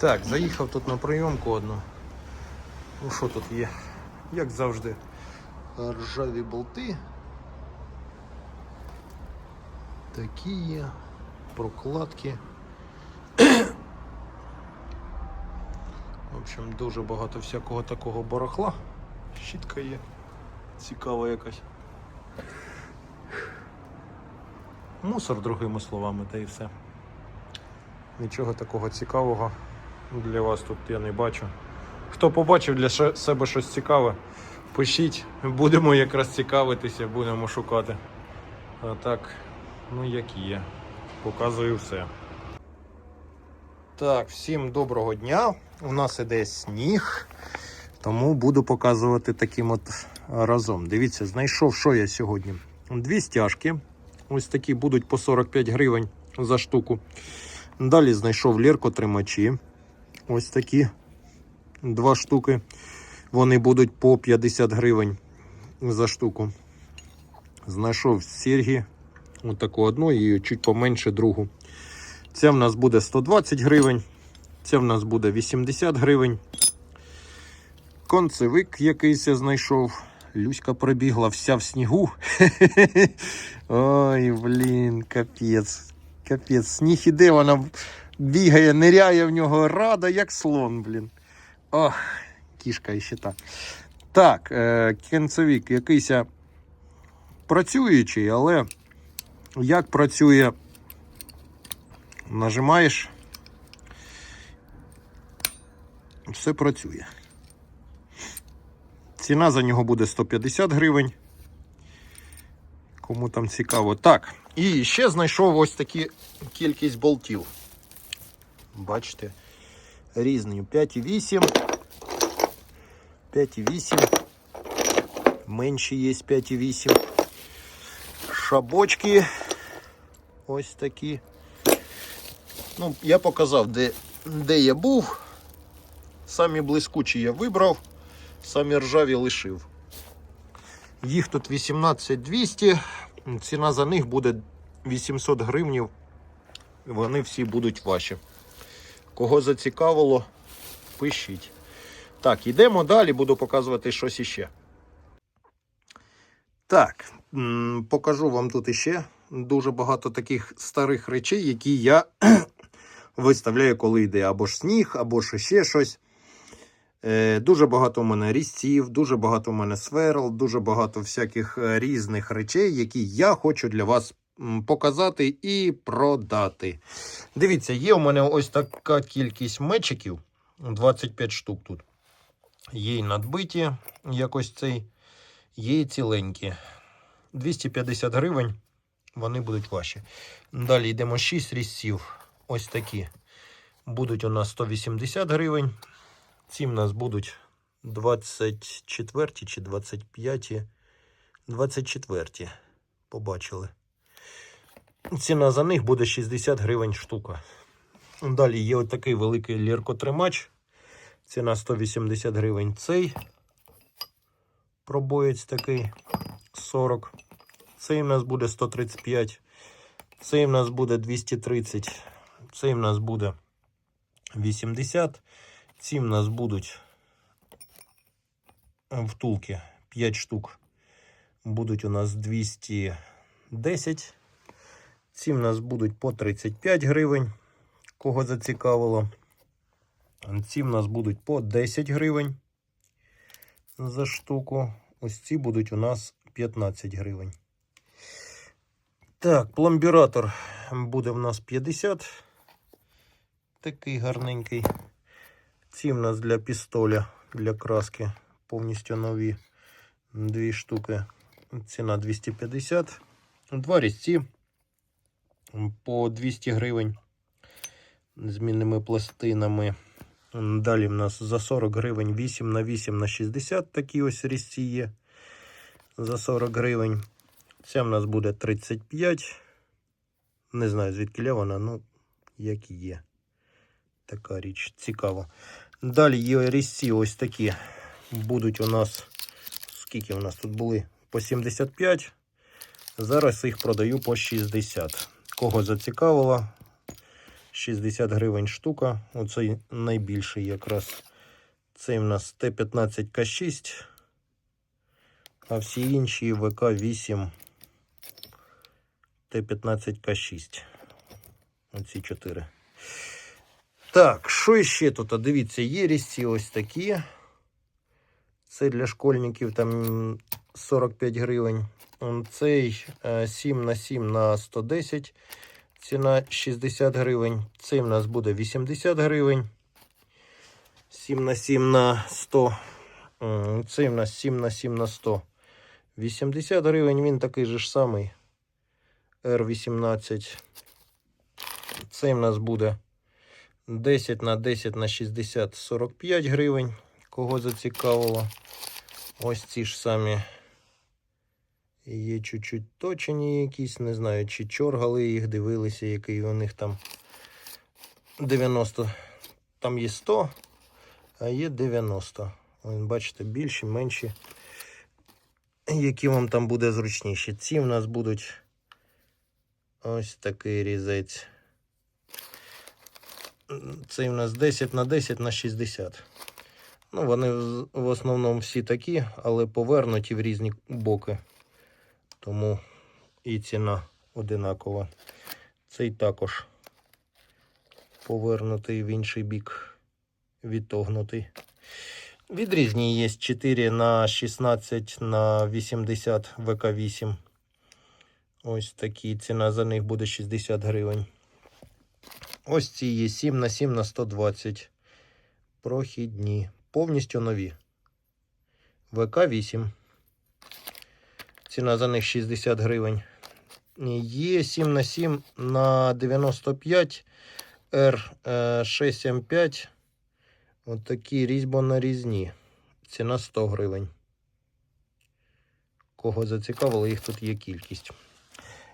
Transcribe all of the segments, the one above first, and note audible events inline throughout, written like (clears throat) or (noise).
Так, заїхав тут на прийомку одну. Ну що тут є? Як завжди, ржаві болти. Такі є, прокладки. В общем, дуже багато всякого такого барахла. Щітка є. Цікава якась. Мусор, другими словами, та і все. Нічого такого цікавого для вас тут я не бачу. Хто побачив для себе щось цікаве, пишіть, будемо якраз цікавитися, будемо шукати. А так, ну як є. Показую все. Так, всім доброго дня. У нас іде сніг, тому буду показувати таким от разом. Дивіться, знайшов, що я сьогодні. Дві стяжки. Ось такі будуть по 45 гривень за штуку. Далі знайшов ліркотримачі. Ось такі два штуки. Вони будуть по 50 гривень за штуку. Знайшов серьги. Отаку одну і чуть поменше другу. Це в нас буде 120 гривень. Це в нас буде 80 гривень. Концевик якийсь я знайшов. Люська пробігла вся в снігу. (laughs) Ой, блін, капець. Капець. Сніг іде, вона бігає, ниряє в нього рада, як слон, блін. Ох, кішка ще так. Так, е, кінцевик якийсь працюючий, але як працює, нажимаєш, все працює. Ціна за нього буде 150 гривень. Кому там цікаво. Так, і ще знайшов ось такі кількість болтів. Бачите, різні 5,8, 5,8, менші є 5,8. Шабочки ось такі. Ну, я показав, де, де я був. Самі блискучі я вибрав, самі ржаві лишив. Їх тут 18200, ціна за них буде 800 гривнів. Вони всі будуть ваші. Кого зацікавило, пишіть. Так, йдемо далі, буду показувати щось іще. Так, покажу вам тут іще дуже багато таких старих речей, які я (clears throat) виставляю, коли йде або ж сніг, або ж ще щось. Е, Дуже багато у мене різців, дуже багато у мене сверл, дуже багато всяких е, різних речей, які я хочу для вас показати і продати. Дивіться, є у мене ось така кількість мечиків, 25 штук тут. Є й надбиті, якось цей, є й ціленькі. 250 гривень, вони будуть ваші. Далі йдемо 6 різців. Ось такі. Будуть у нас 180 гривень. Ці в нас будуть 24 чи 25. 24. Побачили. Ціна за них буде 60 гривень штука. Далі є отакий великий ліркотримач. Ціна 180 гривень. Цей пробоєць такий 40. Цей в нас буде 135. Цей в нас буде 230. Цей в нас буде 80. Ці в нас будуть втулки 5 штук. Будуть у нас 210. Ці в нас будуть по 35 гривень. Кого зацікавило. Ці в нас будуть по 10 гривень за штуку. Ось ці будуть у нас 15 гривень. Так, пломбіратор буде в нас 50. Такий гарненький. Ці в нас для пістоля, для краски повністю нові. Дві штуки. Ціна 250. Два різці по 200 гривень змінними пластинами. Далі в нас за 40 гривень 8 на 8 на 60 такі ось різці є. За 40 гривень. Ця в нас буде 35. Не знаю, звідки вона, ну, як і є. Така річ цікаво. Далі є різці ось такі. Будуть у нас, скільки у нас тут були? По 75. Зараз їх продаю по 60. Кого зацікавило, 60 гривень штука. Оцей найбільший якраз. Цей в нас Т-15К6, а всі інші ВК-8 Т-15К6. Оці 4. Так, що ще тут? Дивіться, є різці ось такі. Це для школьників там 45 гривень. Цей е, 7 на 7 на 110. Ціна 60 гривень. Цей в нас буде 80 гривень. 7 на 7 на 100. М, Цей в нас 7 на 7 на 100. 80 гривень. Він такий же ж самий. R18. Цей в нас буде 10 на 10 на 60 45 гривень. Кого зацікавило. Ось ці ж самі. Є чуть-чуть точені якісь, не знаю, чи чоргали їх, дивилися, який у них там 90. Там є 100, а є 90. Ось, бачите, більші, менші. Які вам там буде зручніші. Ці в нас будуть ось такий різець. Цей у нас 10 на 10 на 60. Ну, вони в основному всі такі, але повернуті в різні боки. Тому і ціна одинакова. Цей також повернутий в інший бік, відтогнутий. Відрізні є 4 на 16 на 80 ВК8. Ось такі ціна за них буде 60 гривень. Ось ці є 7 на 7 на 120. Прохідні. Повністю нові. ВК8. Ціна за них 60 гривень. Є 7 на 7 на 95 R675. От такі різьбонарізні. Ціна 100 гривень. Кого зацікавило, їх тут є кількість.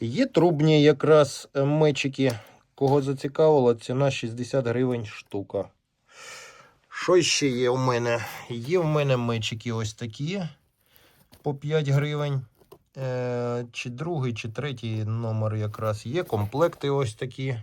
Є трубні якраз е, мечики. Кого зацікавило, ціна 60 гривень штука. Що ще є у мене? Є у мене мечики ось такі по 5 гривень. Е, чи другий, чи третій номер якраз є. Комплекти ось такі.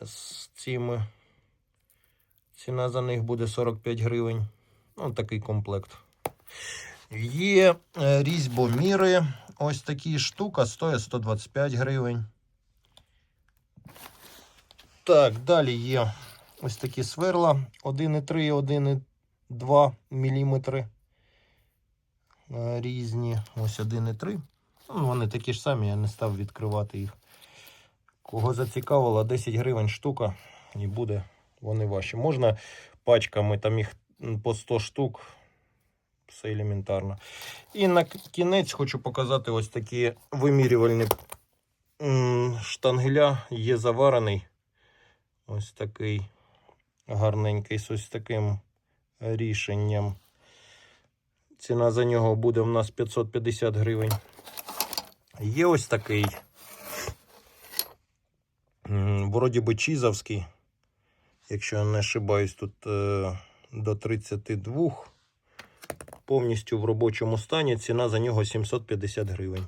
З цими. Ціна за них буде 45 гривень. Ну, такий комплект. Є е, різьбоміри. Ось такі штука стоїть 125 гривень. Так, далі є ось такі сверла 1,3 і 1,2 мм. Різні. Ось 1,3. Ну, вони такі ж самі, я не став відкривати їх. Кого зацікавило, 10 гривень штука і буде вони ваші. Можна пачками, там їх по 100 штук. Все елементарно. І на кінець хочу показати ось такі вимірювальні штангеля. Є заварений. Ось такий гарненький ось таким рішенням. Ціна за нього буде в нас 550 гривень. Є ось такий. Вроді би чізовський. Якщо я не ошибаюсь, тут е, до 32. Повністю в робочому стані. Ціна за нього 750 гривень.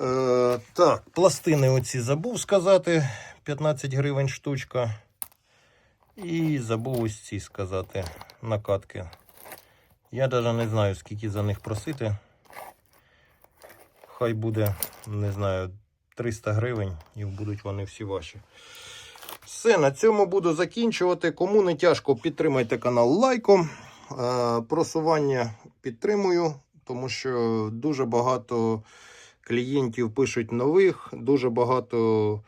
Е, так, пластини оці забув сказати. 15 гривень штучка. І забув ось ці сказати. Накатки. Я навіть не знаю, скільки за них просити. Хай буде, не знаю, 300 гривень і будуть вони всі ваші. Все, на цьому буду закінчувати. Кому не тяжко, підтримайте канал лайком. Е, Просування підтримую, тому що дуже багато клієнтів пишуть нових, дуже багато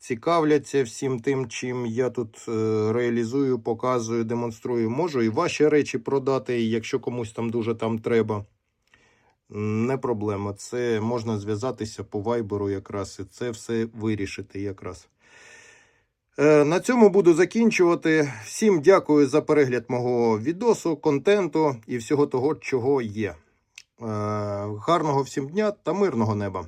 цікавляться всім тим, чим я тут е, реалізую, показую, демонструю. Можу і ваші речі продати, якщо комусь там дуже там треба. Не проблема. Це можна зв'язатися по вайберу якраз і це все вирішити якраз. Е, На цьому буду закінчувати. Всім дякую за перегляд мого відосу, контенту і всього того, чого є. Е, Гарного всім дня та мирного неба!